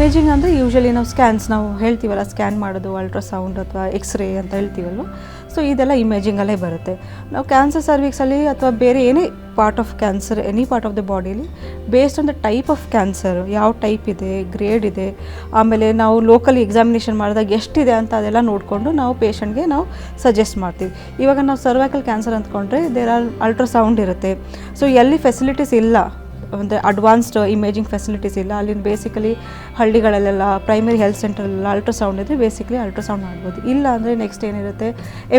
Imaging ಅಂದರೆ usually ನಾವು scans ನಾವು ಹೇಳ್ತೀವಲ್ಲ ಸ್ಕ್ಯಾನ್ ಮಾಡೋದು ಅಲ್ಟ್ರಾಸೌಂಡ್ ಅಥವಾ ಎಕ್ಸ್ರೇ ಅಂತ ಹೇಳ್ತೀವಲ್ವ? ಸೊ ಇದೆಲ್ಲ ಇಮೇಜಿಂಗಲ್ಲೇ ಬರುತ್ತೆ. ನಾವು ಕ್ಯಾನ್ಸರ್ ಸರ್ವಿಕ್ಸಲ್ಲಿ ಅಥವಾ ಬೇರೆ ಏನೇ part of cancer any part of the bodily based on the type of cancer ಯಾವ ಟೈಪ್ ಇದೆ ಗ್ರೇಡ್ ಇದೆ, ಆಮೇಲೆ ನಾವು ಲೋಕಲ್ ಎಕ್ಸಾಮಿನೇಷನ್ ಮಾಡಿದಾಗ ಎಷ್ಟಿದೆ ಅಂತ ಅದೆಲ್ಲ ನೋಡಿಕೊಂಡು ನಾವು ಪೇಷಂಟ್ಗೆ ನಾವು ಸಜೆಸ್ಟ್ ಮಾಡ್ತೀವಿ. ಇವಾಗ ನಾವು ಸರ್ವೈಕಲ್ ಕ್ಯಾನ್ಸರ್ ಅಂದ್ಕೊಂಡ್ರೆ ದೇರ್ ಆರ್ ಅಲ್ಟ್ರಾಸೌಂಡ್ ಇರುತ್ತೆ. ಸೊ ಎಲ್ಲಿ ಫೆಸಿಲಿಟೀಸ್ ಇಲ್ಲ ಅಂದರೆ ಅಡ್ವಾನ್ಸ್ಡ್ ಇಮೇಜಿಂಗ್ ಫೆಸಿಲಿಟೀಸ್ ಇಲ್ಲ. ಅಲ್ಲಿನ ಬೇಸಿಕಲಿ ಹಳ್ಳಿಗಳಲ್ಲೆಲ್ಲ ಪ್ರೈಮರಿ ಹೆಲ್ತ್ ಸೆಂಟ್ರಲ್ಲೆಲ್ಲ ಅಲ್ಟ್ರಾಸೌಂಡ್ ಇದ್ದರೆ ಬೇಸಿಕಲಿ ಅಲ್ಟ್ರಾಸೌಂಡ್ ಮಾಡ್ಬೋದು. ಇಲ್ಲ ಅಂದರೆ ನೆಕ್ಸ್ಟ್ ಏನಿರುತ್ತೆ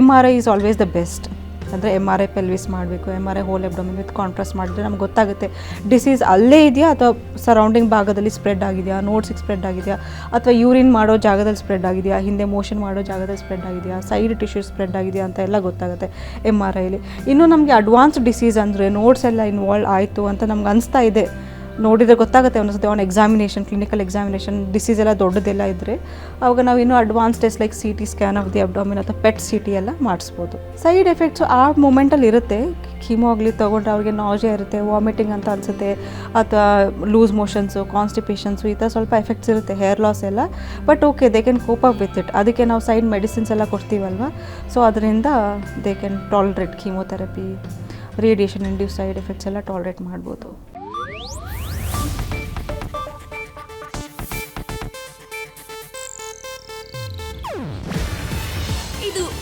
M R I is always the best ಅಂದರೆ ಎಂ ಆರ್ ಐ ಪೆಲ್ವಿಸ್ ಮಾಡಬೇಕು, M R I whole abdomen with contrast ಮಾಡಿದ್ರೆ ನಮ್ಗೆ ಗೊತ್ತಾಗುತ್ತೆ. ಡಿಸೀಸ್ ಅಲ್ಲೇ ಇದೆಯಾ ಅಥವಾ ಸರೌಂಡಿಂಗ್ ಭಾಗದಲ್ಲಿ ಸ್ಪ್ರೆಡ್ ಆಗಿದೆಯಾ ನೋಟ್ಸಿಗೆ ಸ್ಪ್ರೆಡ್ ಆಗಿದೆಯಾ, ಅಥವಾ ಯೂರಿನ್ ಮಾಡೋ ಜಾಗದಲ್ಲಿ ಸ್ಪ್ರೆಡ್ ಆಗಿದೆಯಾ, ಹಿಂದೆ ಮೋಷನ್ ಮಾಡೋ ಜಾಗದಲ್ಲಿ ಸ್ಪ್ರೆಡ್ ಆಗಿದೆಯಾ ಸೈಡ್ ಟಿಶ್ಯೂ ಸ್ಪ್ರೆಡ್ ಆಗಿದೆಯಾ ಅಂತ ಎಲ್ಲ ಗೊತ್ತಾಗುತ್ತೆ ಎಂ ಆರ್ ಐಲಿ ಇನ್ನು ನಮಗೆ ಅಡ್ವಾನ್ಸ್ ಡಿಸೀಸ್ ಅಂದರೆ ನೋಟ್ಸ್ ಎಲ್ಲ ಇನ್ವಾಲ್ವ್ ಆಯಿತು ಅಂತ ನಮ್ಗೆ ಅನಿಸ್ತಾ ಇದೆ. ನೋಡಿದರೆ ಗೊತ್ತಾಗುತ್ತೆ ಒಂದೊಂದ್ಸತಿ on examination clinical examination disease ಎಲ್ಲ ದೊಡ್ಡದೆಲ್ಲ ಇದ್ದರೆ ಅವಾಗ ನಾವು ಇನ್ನೂ advance test like C T scan of the abdomen ಅಥವಾ ಪೆಟ್ ಸಿ ಟಿ ಎಲ್ಲ ಮಾಡಿಸ್ಬೋದು. ಸೈಡ್ ಎಫೆಕ್ಟ್ಸ್ ಆ ಮೂಮೆಂಟಲ್ಲಿ ಇರುತ್ತೆ. ಕೀಮೋ ಆಗಲಿ ತೊಗೊಂಡ್ರೆ ಅವ್ರಿಗೆ ನಾಜೆ ಇರುತ್ತೆ ವಾಮಿಟಿಂಗ್ ಅಂತ ಅನಿಸುತ್ತೆ ಅಥವಾ ಲೂಸ್ ಮೋಷನ್ಸು ಕಾನ್ಸ್ಟಿಪೇಷನ್ಸು ಈ ಥರ ಸ್ವಲ್ಪ ಎಫೆಕ್ಟ್ಸ್ ಇರುತ್ತೆ ಹೇರ್ ಲಾಸ್ ಎಲ್ಲ. But okay they can cope up with it ಅದಕ್ಕೆ ನಾವು ಸೈಡ್ ಮೆಡಿಸಿನ್ಸ್ ಎಲ್ಲ ಕೊಡ್ತೀವಲ್ವ? ಸೊ ಅದರಿಂದ they can tolerate chemotherapy radiation induced side effects ಎಲ್ಲ ಟಾಲ್ರೇಟ್ ಮಾಡ್ಬೋದು.